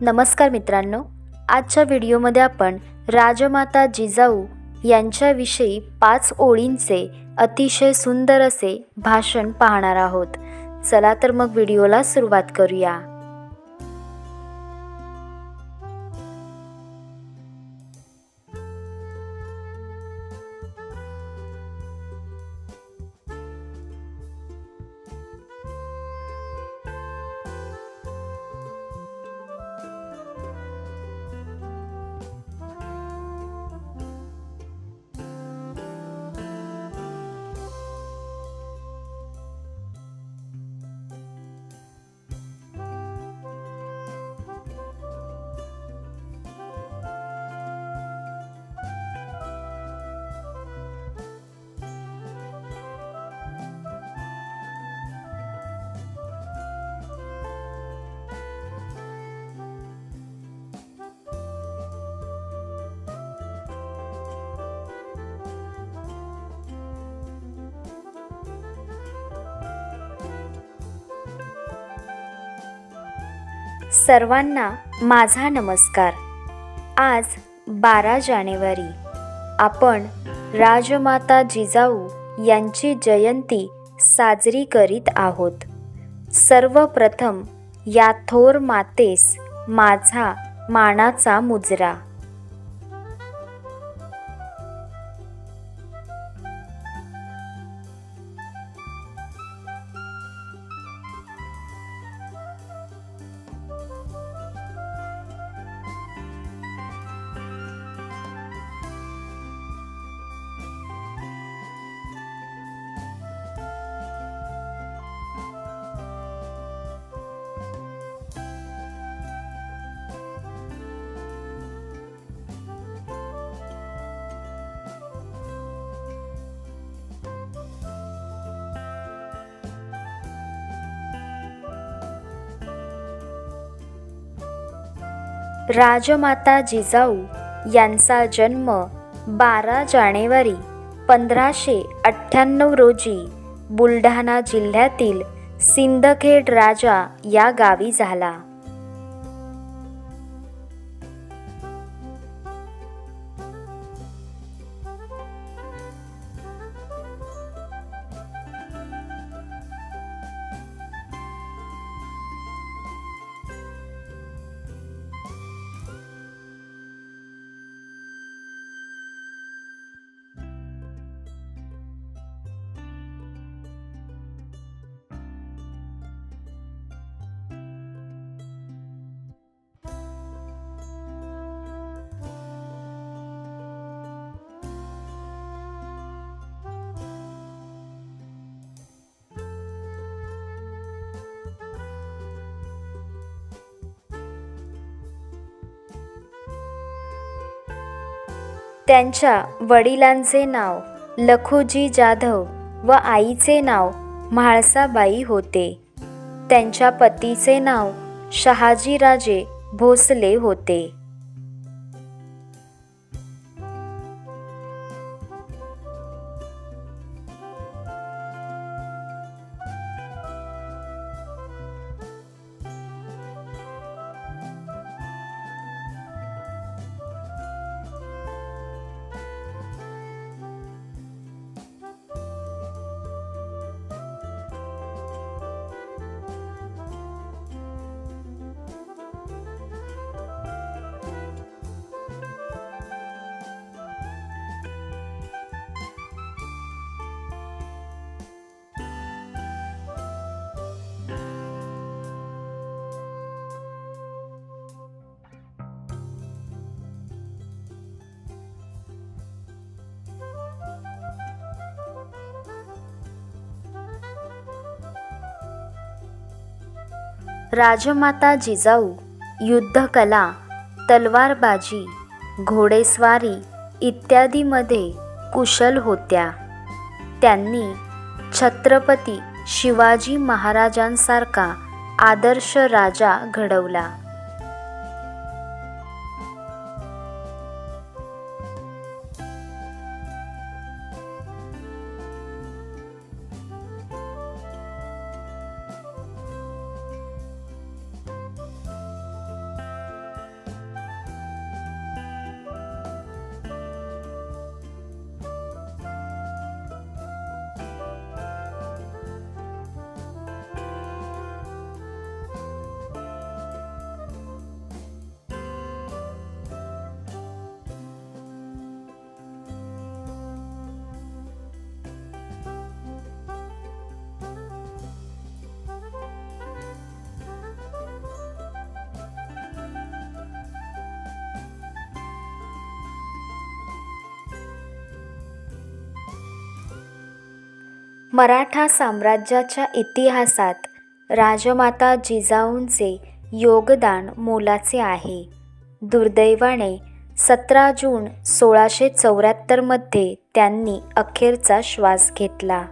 नमस्कार मित्रांनो आजच्या व्हिडिओमध्ये आपण राजमाता जिजाऊ यांच्याविषयी पाच ओळींचे अतिशय सुंदर असे भाषण पाहणार आहोत. चला तर मग व्हिडिओला सुरुवात करूया. सर्वांना माझा नमस्कार. आज बारा जानेवारी. आपण राजमाता जिजाऊ यांची जयंती साजरी करीत आहोत. सर्वप्रथम या थोर मातेस माझा मानाचा मुजरा. राजमाता जिजाऊ यांचा जन्म बारा जानेवारी पंधराशे अठ्ठ्याण्णव रोजी बुलढाणा जिल्ह्यातील सिंदखेड राजा या गावी झाला. त्यांच्या वडिलांचे नाव लखुजी जाधव व आईचे नाव म्हाळसाबाई होते. त्यांच्या पतीचे नाव शहाजीराजे भोसले होते. राजमाता जिजाऊ युद्धकला तलवारबाजी घोडेस्वारी इत्यादीमध्ये कुशल होत्या. त्यांनी छत्रपती शिवाजी महाराजांसारखा आदर्श राजा घडवला. मराठा साम्राज्याच्या इतिहासात राजमाता जिजाऊंचे योगदान मोलाचे आहे. दुर्दैवाने सतरा जून सोळाशे चौऱ्याहत्तरमध्ये त्यांनी अखेरचा श्वास घेतला.